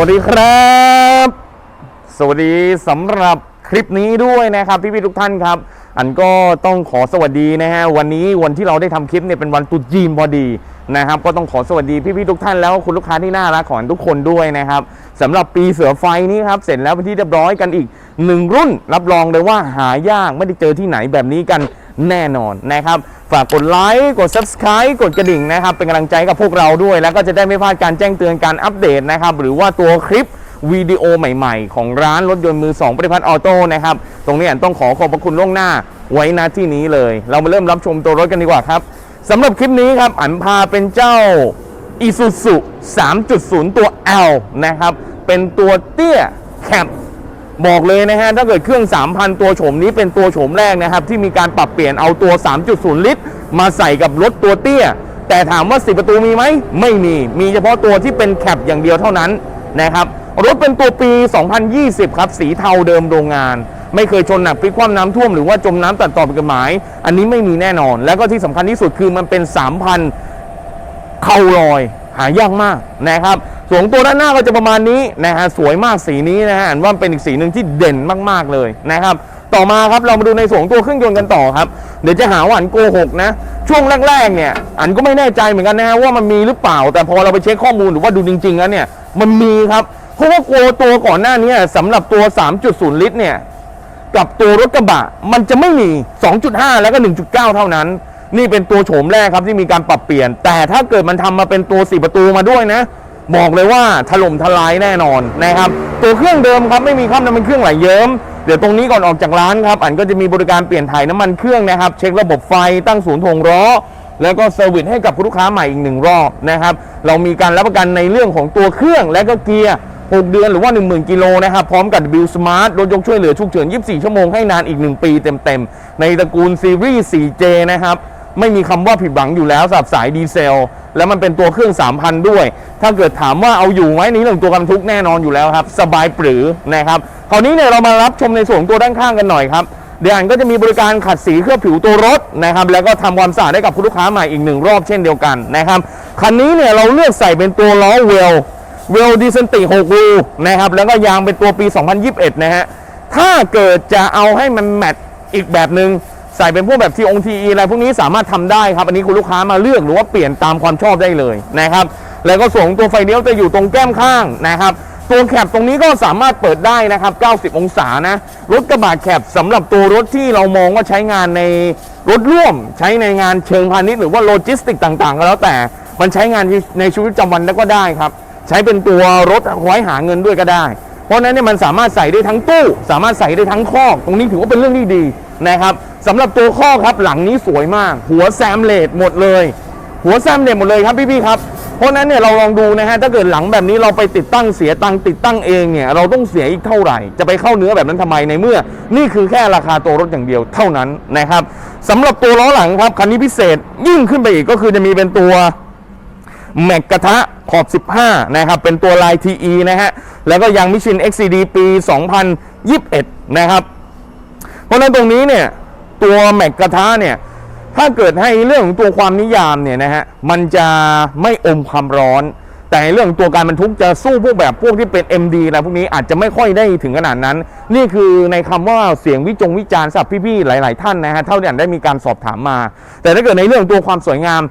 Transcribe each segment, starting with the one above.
วัสดีครับ สวัสดีสำหรับคลิปนี้ด้วยนะครับพี่ๆทุกท่านครับ อันก็ต้องขอสวัสดีนะฮะวันนี้วันที่เราได้ทำคลิปเนี่ยเป็นวันตรุษจีนพอดีนะครับก็ต้องขอสวัสดีพี่ๆทุกท่านแล้วคุณลูกค้าที่น่ารักของทุกคนด้วยนะครับสำหรับปีเสือไฟนี้ครับเสร็จแล้วเป็นที่เรียบร้อยกันอีกหนึ่งรุ่น รับรองเลยว่าหายากไม่ได้เจอที่ไหนแบบนี้กัน แน่นอนนะครับฝากกดไลค์กด subscribe กดกระดิ่งนะครับ เป็นกำลังใจกับพวกเราด้วย แล้วก็จะได้ไม่พลาดการแจ้งเตือนการอัปเดตนะครับ หรือว่าตัวคลิปวิดีโอใหม่ ๆ ของร้านรถยนต์มือ2ปริพัฒน์ออโต้นะครับ ตรงนี้อันต้องขอขอบพระคุณล่วงหน้าไว้ณที่นี้เลย เรามาเริ่มรับชมตัวรถกันดีกว่าครับสำหรับคลิปนี้ครับอันพาเป็นเจ้า Isuzu 3.0 ตัว L นะครับ เป็นตัวเตี้ยแคป บอกเลยนะฮะถ้าเกิดเครื่อง 3,000 ตัวโฉมนี้เป็นตัวโฉมแรกนะครับ ที่มีการปรับเปลี่ยนเอาตัว 3.0 ลิตร มาใส่กับรถตัวเตี้ย แต่ถามว่า 10 ประตูมีไหม ไม่มี มีเฉพาะตัวที่เป็นแคปอย่างเดียวเท่านั้นนะครับรถเป็นตัวปี 2020 ครับ สีเทาเดิมโรงงาน ไม่เคยชนหนักพลิกคว่ำน้ำท่วมหรือว่าจมน้ำตัดต่อเป็นกฎหมาย อันนี้ไม่มีแน่นอน แล้วก็ที่สำคัญที่สุดคือมันเป็น 3,000เข่าลอยหายากมากนะครับ สวงตัวด้านหน้าก็จะประมาณนี้นะฮะสวยมากสีนี้นะฮะอันว่าเป็นอีกสีหนึ่งที่เด่นมากๆเลยนะครับ ต่อมาครับเรามาดูในส่วนของตัวเครื่องยนต์กันต่อครับ เดี๋ยวจะหาว่าอันโกหกนะช่วงแรกๆเนี่ยอันก็ไม่แน่ใจเหมือนกันนะฮะว่ามันมีหรือเปล่า แต่พอเราไปเช็คข้อมูลหรือว่าดูจริงๆแล้วเนี่ยมันมีครับเพราะว่าโกตัวก่อนหน้านี้สำหรับตัว 3.0 ลิตรเนี่ยกับตัวรถกระบะมันจะไม่มี 2.5 แล้วก็ 1.9 เท่านั้น นี่เป็นตัวโฉมแรกครับที่มีการปรับเปลี่ยน แต่ถ้าเกิดมันทำมาเป็นตัว 4 ประตูมาด้วยนะ บอกเลยว่าถล่มทลายแน่นอนนะครับ ตัวเครื่องเดิมครับไม่มีครับน้ำมันเครื่องไหลเยิ้มเดี๋ยวตรงนี้ก่อนออกจากร้านครับอันก็จะมีบริการเปลี่ยนถ่ายน้ำมันเครื่องนะครับ เช็คระบบไฟตั้งศูนย์ถ่วงล้อแล้วก็เซอร์วิสให้กับลูกค้าใหม่อีกหนึ่งรอบนะครับ เรามีการรับประกันในเรื่องของตัวเครื่องและก็เกียร์ 6 เดือนหรือว่า 10,000 กิโลนะครับ พร้อมกับ W Smart รถยกช่วยเหลือฉุกเฉิน 24 ชั่วโมงให้นานอีก 1 ปีเต็มๆ ในตระกูลซีรีส์ 4J นะครับ ไม่มีคำว่าผิดหวังอยู่แล้วสำหรับสายดีเซล แล้วมันเป็นตัวเครื่อง 3,000 ด้วย ถ้าเกิดถามว่าเอาอยู่ไหมนี่เรื่องตัวกันทุกแน่นอนอยู่แล้วครับ สบายปรือนะครับคราวนี้เนี่ยเรามารับชมในส่วนตัวด้านข้างกันหน่อยครับเดียนก็จะมีบริการขัดสีเคลือบผิวตัวรถนะครับแล้วก็ทำความสะอาดให้กับคุณลูกค้าใหม่อีกหนึ่งรอบเช่นเดียวกันนะครับคันนี้เนี่ยเราเลือกใส่เป็นตัวล้อเวลเวลดิสติ6รูนะครับแล้วก็ยางเป็นตัวปี 2021 นะฮะถ้าเกิดจะเอาให้มันแมทอีกแบบหนึ่ง ใส่เป็นพวกแบบทีองทีอะไรพวกนี้สามารถทำได้ครับ อันนี้คุณลูกค้ามาเลือกหรือว่าเปลี่ยนตามความชอบได้เลยนะครับ แล้วก็ส่งตัวไฟเลี้ยวจะอยู่ตรงแก้มข้างนะครับ ตัวแคปตรงนี้ก็สามารถเปิดได้นะครับ 90 องศานะ รถกระบะแคปสำหรับตัวรถที่เรามองว่าใช้งานในรถร่วม ใช้ในงานเชิงพาณิชย์หรือว่าโลจิสติกต่างๆ ก็แล้วแต่ มันใช้งานในชีวิตประจำวันแล้วก็ได้ครับ ใช้เป็นตัวรถไว้หาเงินด้วยก็ได้ เพราะฉะนั้นเนี่ยมันสามารถใส่ได้ทั้งตู้ สามารถใส่ได้ทั้งคอก ตรงนี้ถือว่าเป็นเรื่องที่ดีนะครับ สำหรับตัวคอครับหลังนี้สวยมาก หัวแซมเลดหมดเลย หัวแซมเลดหมดเลยครับพี่ๆครับเพราะนั้นเนี่ยเราลองดูนะฮะถ้าเกิดหลังแบบนี้เราไปติดตั้งเสียตังติดตั้งเองเนี่ยเราต้องเสียอีกเท่าไหร่ จะไปเข้าเนื้อแบบนั้นทำไมในเมื่อ นี่คือแค่ราคาตัวรถอย่างเดียวเท่านั้นนะครับสำหรับตัวล้อหลังครับคันนี้พิเศษยิ่งขึ้นไปอีกก็คือจะมีเป็นตัวแม็กกระทะขอบ 15 นะครับ เป็นตัวลาย TE นะฮะ แล้วก็ยางมิชิน XCD ปี 2021 นะครับ เพราะนั้นตรงนี้เนี่ย ตัวแม็กกระทะเนี่ยถ้าเกิดให้เรื่องของตัวความนิยามเนี่ยนะฮะมันจะไม่อมความร้อน แต่ในเรื่องตัวการบรรทุกจะสู้พวกแบบพวกที่เป็น MD อะไรพวกนี้อาจจะไม่ค่อยได้ถึงขนาดนั้น นี่คือในคำว่าเสียงวิจงวิจารณ์สับพี่ๆหลาย ๆ ท่านนะฮะเท่าที่อ่านได้มีการสอบถามมา แต่ถ้าเกิดในเรื่องตัวความสวยงาม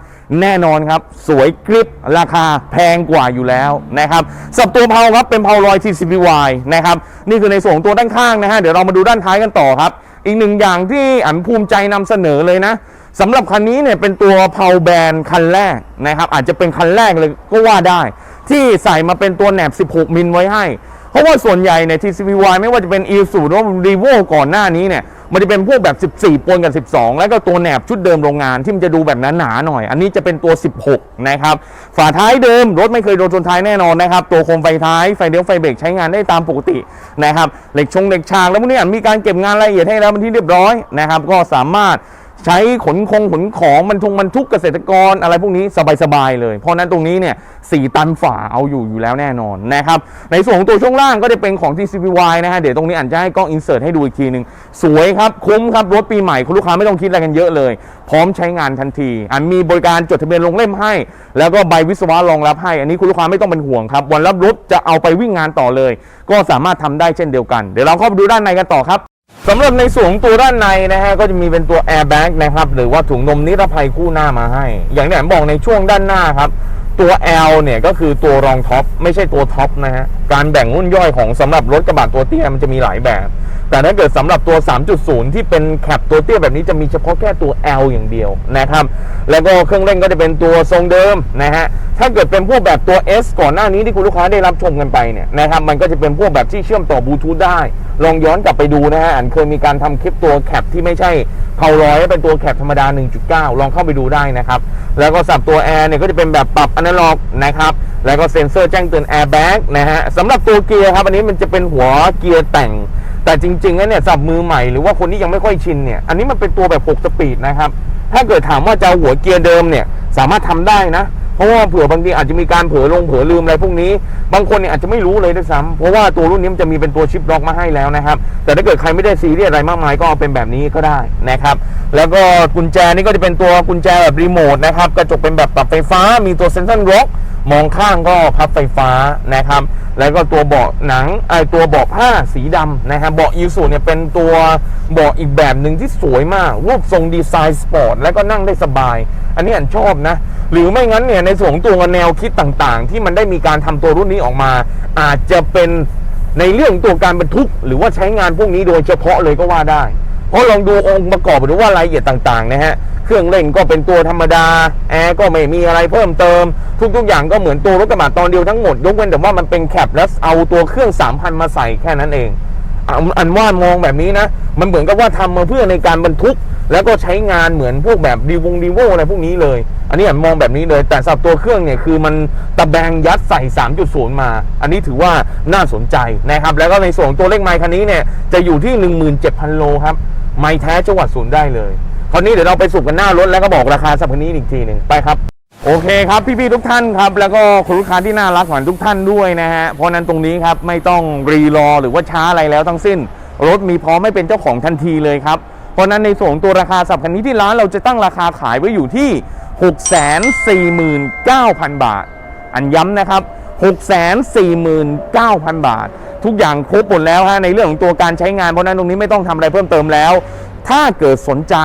แน่นอนครับ สวยกริบราคาแพงกว่าอยู่แล้วนะครับสับตัวเพาครับเป็นเพาลอย TCPY นะครับนี่คือในส่วนของตัวด้านข้างนะฮะเดี๋ยวเรามาดูด้านท้ายกันต่อครับ อีกหนึ่งอย่างที่อันภูมิใจนำเสนอเลยนะสำหรับคันนี้เนี่ยเป็นตัวเพาแบนคันแรกนะครับ อาจจะเป็นคันแรกเลยก็ว่าได้ ที่ใส่มาเป็นตัวแหนบ 16 มิลไว้ให้ เพราะว่าส่วนใหญ่ใน TCPY ไม่ว่าจะเป็น e สูหรือว่า r e v o ก่อนหน้านี้เนี่ย มันจะเป็นพวกแบบ 14ปนกับ 12 แล้วก็ตัวแหนบชุดเดิมโรงงานที่มันจะดูแบบหนาๆหน่อย อันนี้จะเป็นตัว 16 นะครับ ฝาท้ายเดิม รถไม่เคยโดนชนท้ายแน่นอนนะครับ ตัวโคมไฟท้าย ไฟเลี้ยวไฟเบรกใช้งานได้ตามปกตินะครับ เหล็กชงเหล็กฉากแล้วพวกนี้มีการเก็บงานรายละเอียดให้แล้วเป็นที่เรียบร้อยนะครับ ก็สามารถ ใช้ขนคงขนของบรรทุงบรรทุกเกษตรกรอะไรพวกนี้สบายๆเลย เพราะนั้นตรงนี้เนี่ยสี่ตันฝ่าเอาอยู่อยู่แล้วแน่นอนนะครับ ในส่วนของตัวช่วงล่างก็จะเป็นของ TCPY นะฮะ เดี๋ยวตรงนี้อันจะให้กล้องอินเสิร์ตให้ดูอีกทีหนึ่งสวยครับ คุ้มครับ รถปีใหม่คุณลูกค้าไม่ต้องคิดอะไรกันเยอะเลย พร้อมใช้งานทันที อันมีบริการจดทะเบียนลงเล่มให้ แล้วก็ใบวิศวะรองรับให้ อันนี้คุณลูกค้าไม่ต้องเป็นห่วงครับ วันรับรถจะเอาไปวิ่งงานต่อเลย ก็สามารถทำได้เช่นเดียวกัน เดี๋ยวเราเข้าไปดูด้านในกันต่อครับ สำหรับในส่วนของตัวด้านในนะฮะก็จะมีเป็นตัว airbag นะครับหรือว่าถุงนมนิรภัยคู่หน้ามาให้ อย่างที่ผมบอกในช่วงด้านหน้าครับ ตัว L เนี่ยก็คือตัวรองท็อปไม่ใช่ตัวท็อปนะฮะการแบ่งรุ่นย่อยของสำหรับรถกระบะตัวเตี้ยมันจะมีหลายแบบแต่ถ้าเกิดสำหรับตัว 3.0 ที่เป็นแคปตัวเตี้ยแบบนี้จะมีเฉพาะแค่ตัว L อย่างเดียวนะครับ แล้วก็เครื่องเล่นก็จะเป็นตัวทรงเดิมนะฮะ ถ้าเกิดเป็นพวกแบบตัว S ก่อนหน้านี้ที่คุณลูกค้าได้รับชมกันไปเนี่ยนะครับ มันก็จะเป็นพวกแบบที่เชื่อมต่อบลูทูธได้ ลองย้อนกลับไปดูนะฮะ อันเคยมีการทำคลิปตัวแคปที่ไม่ใช่เพาร้อยเป็นตัวแคปธรรมดา 1.9 ลองเข้าไปดูได้นะครับ แล้วก็สับตัวแอร์เนี่ยก็จะเป็นแบบปรับอนาล็อกนะครับ แล้วก็เซ็นเซอร์แจ้งเตือนแอร์แบ็กนะฮะสำหรับตัวเกียร์ครับ อันนี้มันจะเป็นหัวเกียร์แต่ง แต่จริงๆแล้วเนี่ยสับมือใหม่หรือว่าคนที่ยังไม่ค่อยชินเนี่ยอันนี้มันเป็นตัวแบบ 6 สปีดนะครับ ถ้าเกิดถามว่าจะหัวเกียร์เดิมเนี่ยสามารถทำได้นะ เพราะว่าเผื่อบางทีอาจจะมีการเผลอลงเผลอลืมอะไรพวกนี้ บางคนเนี่ยอาจจะไม่รู้เลยด้วยซ้ำเพราะว่าตัวรุ่นนี้มันจะมีเป็นตัวชิปล็อกมาให้แล้วนะครับแต่ถ้าเกิดใครไม่ได้ซีเรียสอะไรมากมายก็เอาเป็นแบบนี้ก็ได้นะครับแล้วก็กุญแจนี่ก็จะเป็นตัวกุญแจแบบรีโมทนะครับกระจกเป็นแบบปรับไฟฟ้ามีตัวเซนเซอร์ล็อก มองข้างก็พับไฟฟ้านะครับ แล้วก็ตัวเบาะหนังไอตัวเบาะผ้าสีดำนะครับเบาะยูสุเนี่ยเป็นตัวเบาะอีกแบบหนึ่งที่สวยมาก รูปทรงดีไซน์สปอร์ตแล้วก็นั่งได้สบาย อันนี้อันชอบนะ หรือไม่งั้นเนี่ยในส่วนของตัวแนวคิดต่างๆ ที่มันได้มีการทำตัวรุ่นนี้ออกมา อาจจะเป็นในเรื่องตัวการบรรทุก หรือว่าใช้งานพวกนี้โดยเฉพาะเลยก็ว่าได้ เพราะลองดูองค์ประกอบหรือว่ารายละเอียดต่างๆนะฮะเครื่องเล่นก็เป็นตัวธรรมดาแอร์ก็ไม่มีอะไรเพิ่มเติม ทุกๆอย่างก็เหมือนตัวรถกระบะตอนเดียวทั้งหมดยกเว้นแต่ว่ามันเป็นแคปแล้วเอาตัวเครื่อง 3,000 มาใส่แค่นั้นเองอันว่ามองแบบนี้นะ มันเหมือนกับว่าทำมาเพื่อในการบรรทุก แล้วก็ใช้งานเหมือนพวกแบบดีวงดีโวอะไรพวกนี้เลย อันนี้อันมองแบบนี้เลย แต่สำหรับตัวเครื่องเนี่ยคือมันตะแบงยัดใส่ 3.0 มา อันนี้ถือว่าน่าสนใจนะครับ แล้วก็ในส่วนของตัวเลขไมค์คันนี้เนี่ยจะอยู่ที่ 17,000 โลครับ ไมค์แท้จังหวัดศูนย์ได้เลย คราวนี้เดี๋ยวเราไปสุกกันหน้ารถแล้วก็บอกราคาสับคันนี้อีกทีหนึ่งไปครับ โอเคครับพี่ๆทุกท่านครับ แล้วก็คุณลูกค้าที่น่ารักของทุกท่านด้วยนะฮะเพราะนั้นตรงนี้ครับไม่ต้องรีรอหรือว่าช้าอะไรแล้วทั้งสิ้น รถมีพร้อมไม่เป็นเจ้าของทันทีเลยครับเพราะฉะนั้นในส่วนของตัวราคาสับคันนี้ที่ร้านเราจะตั้งราคาขายไว้อยู่ที่ 649,000 บาท อันย้ำนะครับ 649,000 บาท ทุกอย่างครบหมดแล้วฮะในเรื่องของตัวการใช้งานเพราะนั้นตรงนี้ไม่ต้องทำอะไรเพิ่มเติมแล้ว ถ้าเกิดสนใจ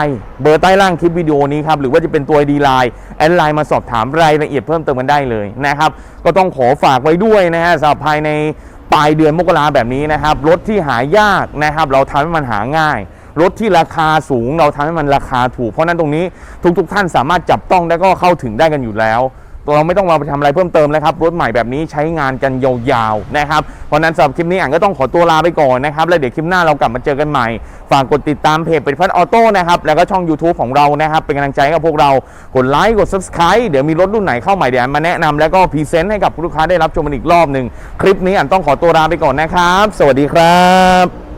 เบอร์ใต้ล่างคลิปวิดีโอนี้ครับหรือว่าจะเป็นตัวดีไลน์แอดไลน์มาสอบถามรายละเอียดเพิ่มเติมกันได้เลยนะครับก็ต้องขอฝากไว้ด้วยนะฮะสำหรับภายในปลายเดือนมกราแบบนี้นะครับรถที่หายากนะครับเราทำให้มันหาง่ายรถที่ราคาสูงเราทำให้มันราคาถูก เพราะนั้นตรงนี้ทุกๆทท่านสามารถจับต้องได้ก็เข้าถึงได้กันอยู่แล้ว เราไม่ต้องมาไปทำอะไรเพิ่มเติมแล้วครับรถใหม่แบบนี้ใช้งานกันยาวๆนะครับเพราะนั้นสำหรับคลิปนี้อ่านก็ต้องขอตัวลาไปก่อนนะครับแล้วเดี๋ยวคลิปหน้าเรากลับมาเจอกันใหม่ ฝากกดติดตามเพจเป็นพัดออโต้นะครับแล้วก็ช่อง YouTube ของเรานะครับเป็นกำลังใจกับพวกเรากดไลค์กด Subscribe เดี๋ยวมีรถรุ่นไหนเข้าใหม่เดี๋ยวมาแนะนำแล้วก็พรีเซนต์ให้กับลูกค้าได้รับชมอีกรอบหนึ่งคลิปนี้อ่านต้องขอตัวลาไปก่อนนะครับ สวัสดีครับ